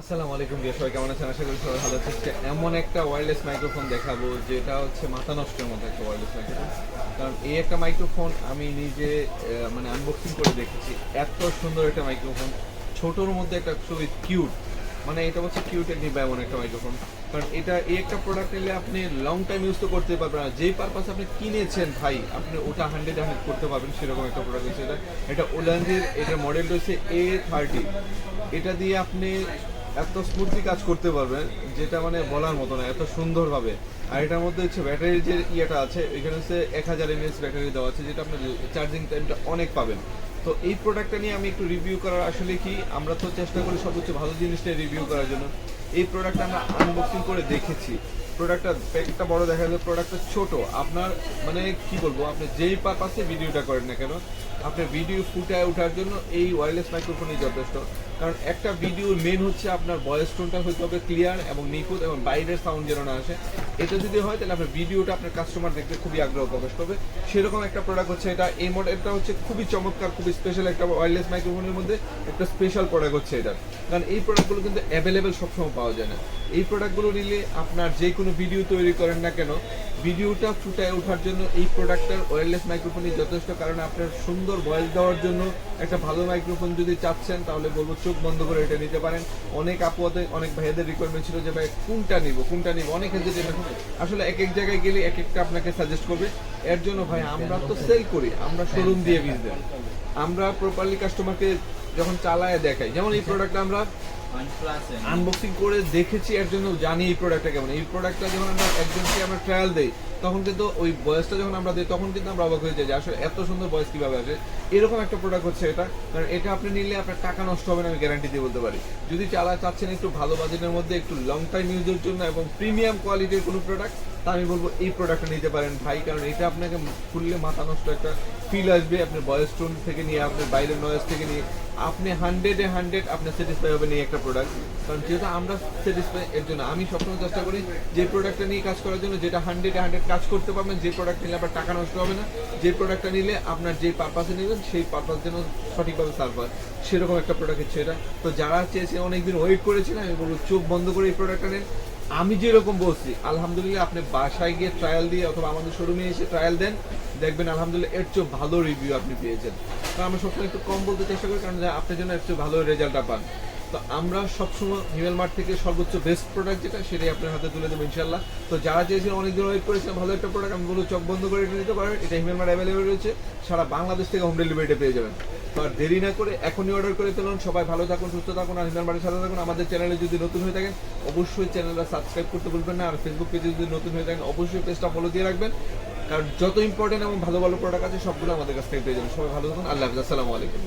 আসসালামু আলাইকুম দিয়ে সবাই কেমন আছেন? আশা করি সবাই ভালো আজকে এমন একটা ওয়্যারলেস মাইক্রোফোন দেখাবো, যেটা হচ্ছে মাথা নষ্টের মতো একটা ওয়্যারলেস মাইক্রোফোন কারণ এই একটা মাইক্রোফোন আমি নিজে মানে আনবক্সিং করে দেখেছি। এত সুন্দর একটা মাইক্রোফোন ছোটোর মধ্যে একটা খুবই কিউট মানে এটা হচ্ছে কিউট একটি এমন একটা মাইক্রোফোন কারণ এটা, এই একটা প্রোডাক্ট নিলে আপনি লং টাইম ইউজ তো করতে পারবেন না। যেই পারপাস আপনি কিনেছেন ভাই, আপনি ওটা হান্ড্রেড হান্ড্রেড করতে পারবেন, সেরকম একটা প্রোডাক্ট হচ্ছে এটা এটা ওলান্ডির এটার মডেলটা হচ্ছে এ থার্টি এটা দিয়ে আপনি এত স্মুথলি কাজ করতে পারবে, যেটা মানে বলার মতো না, এত সুন্দরভাবে। আর এটার মধ্যে হচ্ছে ব্যাটারির যে ইয়েটা আছে, এখানে হচ্ছে এক হাজার এমএস ব্যাটারি দেওয়া আছে, যেটা আপনার চার্জিং টাইমটা অনেক পাবেন। তো এই প্রোডাক্টটা নিয়ে আমি একটু রিভিউ করার আসলে কি, আমরা তো চেষ্টা করি সর্বোচ্চ ভালো জিনিসটা রিভিউ করার জন্য। এই প্রোডাক্টটা আমরা আনবক্সিং করে দেখেছি। প্রোডাক্টটা প্যাকেটটা বড় দেখা যায় প্রোডাক্টটা ছোট। আপনার মানে কি বলব, আপনি যেই পারপাসে ভিডিওটা করেন না কেন আপনার ভিডিও ফুটায় ওঠার জন্য এই ওয়্যারলেস মাইক্রোফোনই যথেষ্ট। কারণ একটা ভিডিওর মেন হচ্ছে আপনার ভয়েস টোনটা হতে হবে ক্লিয়ার এবং নিখুঁত এবং বাইরের সাউন্ড যেন না আসে। এটা যদি হয়, তাহলে আপনার ভিডিওটা আপনার কাস্টমার দেখতে খুবই আগ্রহ প্রকাশ করবে। সেরকম একটা প্রোডাক্ট হচ্ছে এটা। এই মডেলটা হচ্ছে খুবই চমৎকার, খুবই স্পেশাল একটা ওয়্যারলেস মাইক্রোফোনের মধ্যে একটা স্পেশাল প্রোডাক্ট হচ্ছে এটা। কারণ এই প্রোডাক্টগুলো কিন্তু অ্যাভেলেবেল সবসময় পাওয়া যায় না। এই প্রোডাক্টগুলো নিলে আপনার যে কোনো ভিডিও তৈরি করেন না কেন, ভিডিওটা ফুটায় ওঠার জন্য এই প্রোডাক্টটার ওয়্যারলেস মাইক্রোফোনই যথেষ্ট। কারণ আপনার সুন্দর ভয়েস দেওয়ার জন্য একটা ভালো মাইক্রোফোন যদি চাচ্ছেন, তাহলে বলব চোখ বন্ধ করে এটা নিতে পারেন। অনেক আপুয়াতে অনেক ভাইয়াদের রিকোয়ারমেন্ট ছিল যে, ভাই, কোনটা নিব? কোনটা নিব? অনেক হেজিটেশন আসলে এক এক জায়গায় গেলে এক একটা আপনাকে সাজেস্ট করবে। এর জন্য ভাই, আমরা তো সেল করি, আমরা শোরুম দিয়ে বিজনেস আমরা প্রপারলি কাস্টমারকে যখন চালায় দেখাই, যেমন এই প্রোডাক্টটা আমরা আনবক্সিং করে দেখেছি, এর জন্য জানি এই প্রোডাক্টটা কেমন। এই প্রোডাক্টটা যখন আমরা একজনকে আমরা ট্রায়াল দেই তখন কিন্তু ওই বয়সটা যখন আমরা দিই, তখন কিন্তু আমরা অবাক হয়ে যাই যে আসলে এত সুন্দর বয়স কীভাবে আসে। এরকম একটা প্রোডাক্ট হচ্ছে এটা। কারণ এটা আপনি নিলে আপনার টাকা নষ্ট হবে না, আমি গ্যারান্টি দিয়ে বলতে পারি। যদি চালা চাচ্ছেন একটু ভালো বাজেটের মধ্যে, একটু লং টাইম ইউজের জন্য এবং প্রিমিয়াম কোয়ালিটির কোনো প্রোডাক্ট তা আমি বলব এই প্রোডাক্টটা নিতে পারেন ভাই, কারণ এটা আপনাকে খুললে মাথা নষ্ট একটা ফিল আসবে আপনার ভয়েস টোন থেকে নিয়ে আপনার বাইরের নয়েজ থেকে নিয়ে, আপনি হান্ড্রেডে হান্ড্রেড আপনি স্যাটিসফাই হবেন এই একটা প্রোডাক্ট কারণ যেহেতু আমরা স্যাটিসফাই এর জন্য, আমি সবসময় চেষ্টা করি যে প্রোডাক্টটা নিয়ে কাজ করার জন্য, যেটা হান্ড্রেডে হান্ড্রেড কাজ করতে পারবেন যে প্রোডাক্ট নিলে আপনার টাকা নষ্ট হবে না, যে প্রোডাক্টটা নিলে আপনার যে পারপাসে নেবেন সেই পারপাস যেন সঠিকভাবে সার্ভ হয়। সেরকম একটা প্রোডাক্ট হচ্ছে এটা। তো যারা চেয়েছে অনেকদিন ওয়েট করেছিলেন আমি বলব চোখ বন্ধ করে এই প্রোডাক্টটা নেন। আমি যেরকম বলছি, আলহামদুলিল্লাহ আপনি বাসায় গিয়ে ট্রায়াল দিয়ে অথবা আমাদের শোরুমে এসে ট্রায়াল দেন, দেখবেন আলহামদুলিল্লাহ এর চেয়ে ভালো রিভিউ আপনি পেয়েছেন। কারণ আমরা সবসময় একটু কম বলতে চেষ্টা করি, কারণ আপনার জন্য এর চেয়ে ভালো রেজাল্টটা পান। তো আমরা সবসময় হিমেল মার্ট থেকে সর্বোচ্চ বেস্ট প্রোডাক্ট যেটা, সেটাই আপনার হাতে তুলে দেবো ইনশাল্লাহ তো যারা চেয়েছেন অনেকদিন ওয়েট করেছেন, ভালো একটা প্রোডাক্ট আমি বলব, চোখ বন্ধ করে নিতে পারেন। এটা হিমেল মার্ট অ্যাভেলেবেল রয়েছে, সারা বাংলাদেশ থেকে হোম ডেলিভারিটা পেয়ে যাবেন। তো আর দেরি না করে এখনই অর্ডার করে ফেলুন। সবাই ভালো থাকুন, সুস্থ থাকুন আর হিমেল বাড়ি সাথে থাকুন। আমাদের চ্যানেলে যদি নতুন হয়ে থাকেন, অবশ্যই চ্যানেলটা সাবস্ক্রাইব করতে ভুলবেন না। আর ফেসবুক পেজে যদি নতুন হয়ে থাকেন, অবশ্যই পেজটা ফলো দিয়ে রাখবেন। কারণ যত ইম্পর্টেন্ট এবং ভালো ভালো প্রোডাক্ট আছে, সবগুলো আমাদের কাছ থেকে পেয়ে যাবেন। সবাই ভালো থাকুন। আল্লাহ হাফিজ। আসসালামু আলাইকুম।